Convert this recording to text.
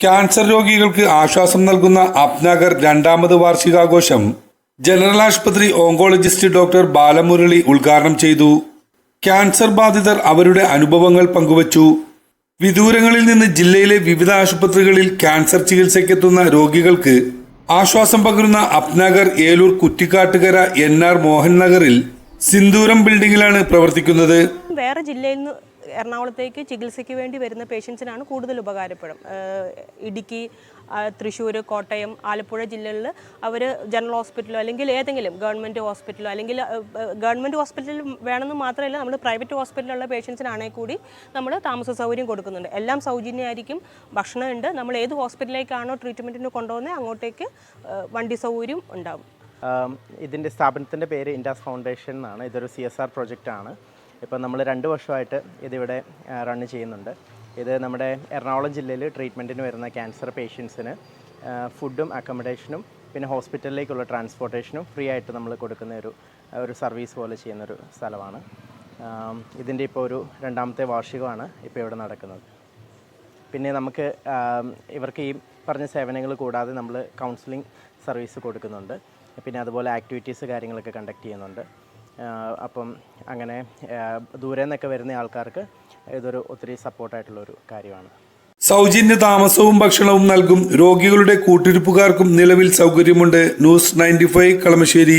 Cancer രോഗികൾക്ക് ആശ്വാസം നൽകുന്ന അപ്നാഗർ രണ്ടാമത് വാർഷികാഘോഷം ജനറൽ ആശുപത്രി ഓങ്കോളജിസ്റ്റ് ഡോക്ടർ ബാലമുരളി ഉദ്ഘാടനം ചെയ്തു. ക്യാൻസർ ബാധിതർ അവരുടെ അനുഭവങ്ങൾ പങ്കുവച്ചു. വിദൂരങ്ങളിൽ നിന്ന് ജില്ലയിലെ വിവിധ ആശുപത്രികളിൽ ക്യാൻസർ ചികിത്സയ്ക്കെത്തുന്ന രോഗികൾക്ക് ആശ്വാസം പകരുന്ന അപ്നാഗർ ഏലൂർ കുറ്റിക്കാട്ടുകര എൻ ആർ മോഹൻ നഗറിൽ സിന്ദൂരം ബിൽഡിംഗിലാണ് പ്രവർത്തിക്കുന്നത്. വേറെ ജില്ലയിൽ നിന്ന് എറണാകുളത്തേക്ക് ചികിത്സയ്ക്ക് വേണ്ടി വരുന്ന പേഷ്യൻസിനാണ് കൂടുതൽ ഉപകാരപ്പെടും. ഇടുക്കി തൃശ്ശൂർ കോട്ടയം ആലപ്പുഴ ജില്ലകളിൽ അവർ ജനറൽ ഹോസ്പിറ്റലോ അല്ലെങ്കിൽ ഏതെങ്കിലും ഗവൺമെന്റ് ഹോസ്പിറ്റലോ അല്ലെങ്കിൽ ഗവൺമെന്റ് ഹോസ്പിറ്റലിൽ വേണമെന്ന് മാത്രമല്ല നമ്മൾ പ്രൈവറ്റ് ഹോസ്പിറ്റലിലുള്ള പേഷ്യൻസിനാണെങ്കിൽ കൂടി നമ്മൾ താമസ സൗകര്യം കൊടുക്കുന്നുണ്ട്. എല്ലാം സൗജന്യമായിരിക്കും. ഭക്ഷണമുണ്ട് നമ്മൾ ഏത് ഹോസ്പിറ്റലിലേക്കാണോ ട്രീറ്റ്മെന്റിന് കൊണ്ടുപോകുന്നത് അങ്ങോട്ടേക്ക് വണ്ടി സൗകര്യം ഉണ്ടാകും ഇതിന്റെ സ്ഥാപനത്തിന്റെ പേര് ഇൻഡാസ് ഫൗണ്ടേഷൻ എന്നാണ്. ഇതൊരു സി എസ് ആർ പ്രൊജക്റ്റാണ്. ഇപ്പം നമ്മൾ രണ്ട് വർഷമായിട്ട് ഇതിവിടെ റൺ ചെയ്യുന്നുണ്ട്. ഇത് നമ്മുടെ എറണാകുളം ജില്ലയിൽ ട്രീറ്റ്മെന്റിന് വരുന്ന ക്യാൻസർ പേഷ്യൻസിന് ഫുഡും അക്കോമഡേഷനും പിന്നെ ഹോസ്പിറ്റലിലേക്കുള്ള ട്രാൻസ്പോർട്ടേഷനും ഫ്രീ ആയിട്ട് നമ്മൾ കൊടുക്കുന്ന ഒരു ഒരു സർവീസ് പോലെ ചെയ്യുന്നൊരു സ്ഥലമാണ്. ഇതിന്റെ ഇപ്പോൾ ഒരു രണ്ടാമത്തെ വാർഷികമാണ് ഇപ്പോൾ ഇവിടെ നടക്കുന്നത്. പിന്നെ നമുക്ക് ഇവർക്ക് ഈ പറഞ്ഞ സേവനങ്ങൾ കൂടാതെ നമ്മൾ കൗൺസിലിംഗ് സർവീസ് കൊടുക്കുന്നുണ്ട്. പിന്നെ അതുപോലെ ആക്ടിവിറ്റീസ് കാര്യങ്ങളൊക്കെ കണ്ടക്ട് ചെയ്യുന്നുണ്ട്. അപ്പം അങ്ങനെ ദൂരെ നിന്നൊക്കെ വരുന്ന ആൾക്കാർക്ക് ഇതൊരു ഒത്തിരി സപ്പോർട്ടായിട്ടുള്ളൊരു കാര്യമാണ്. സൗജന്യ താമസവും ഭക്ഷണവും നൽകും രോഗികളുടെ കൂട്ടിരിപ്പുകാർക്കും നിലവിൽ സൗകര്യമുണ്ട്. News ninety five Kalamassery.